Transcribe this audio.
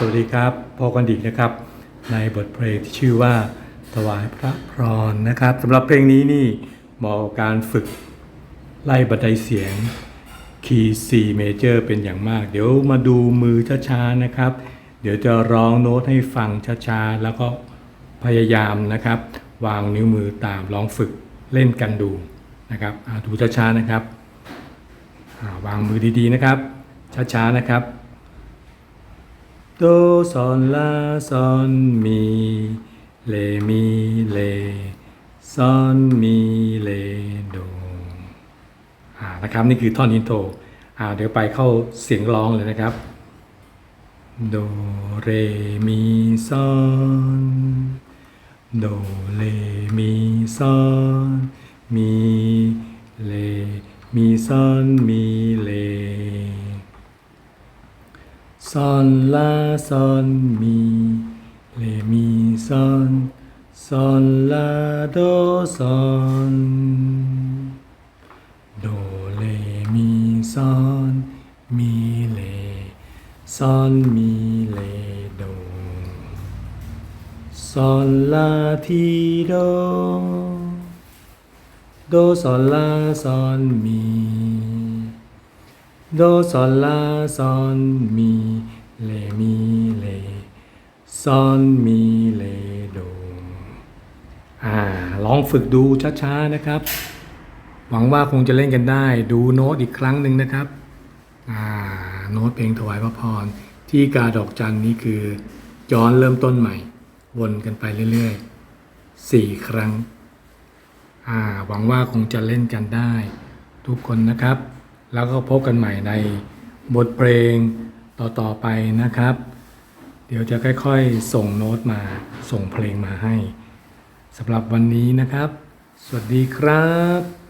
สวัสดีครับพอกันดีนะครับ ในบทเพลงที่ชื่อว่า ถวายพระพรนะครับสำหรับเพลงนี้นี่เหมาะกับการฝึกไล่บันไดเสียงคีย์ C major เป็นอย่างมาก เดี๋ยวมาดูมือช้าๆนะครับ เดี๋ยวจะร้องโน้ตให้ฟังช้าๆ แล้วก็พยายามนะครับ วางนิ้วมือตามลองฝึกเล่นกันดูนะครับดูช้าๆนะครับาวางมือดีๆนะครับ ช้าๆนะครับ โดซอนลาซอนมีเลมีเลซอนมีเลโดอ่านะครับนี่คือท่อนอินโทรอ่าเดี๋ยวไปเข้าเสียงร้องเลยนะครับโดเรมีซอนโดเลมีซอนมีเลมีซอนมีเล ซอนลาซอนมีเลมีซอนซอนลาโดซอนโดเลมีซอนมีเลซอนมีเลโดซอนลาทีโดโดซอนลาซอนมี โดซอนลาซอนมีเลมีเลซอนมีเลโดอ่าลองฝึกดูช้าๆนะครับ หวังว่าคงจะเล่นกันได้ ดูโน้ตอีกครั้งหนึ่งนะครับอ่าโน้ตเพลงถวายพระพร ที่กาดอกจันนี้คือย้อนเริ่มต้นใหม่ วนกันไปเรื่อยๆสี่ครั้งอ่าหวังว่าคงจะเล่นกันได้ ทุกคนนะครับ แล้วก็พบกันใหม่ในบทเพลงต่อๆไปนะครับ เดี๋ยวจะค่อยๆ ส่งโน้ตมาส่งเพลงมาให้สำหรับวันนี้นะครับ สวัสดีครับ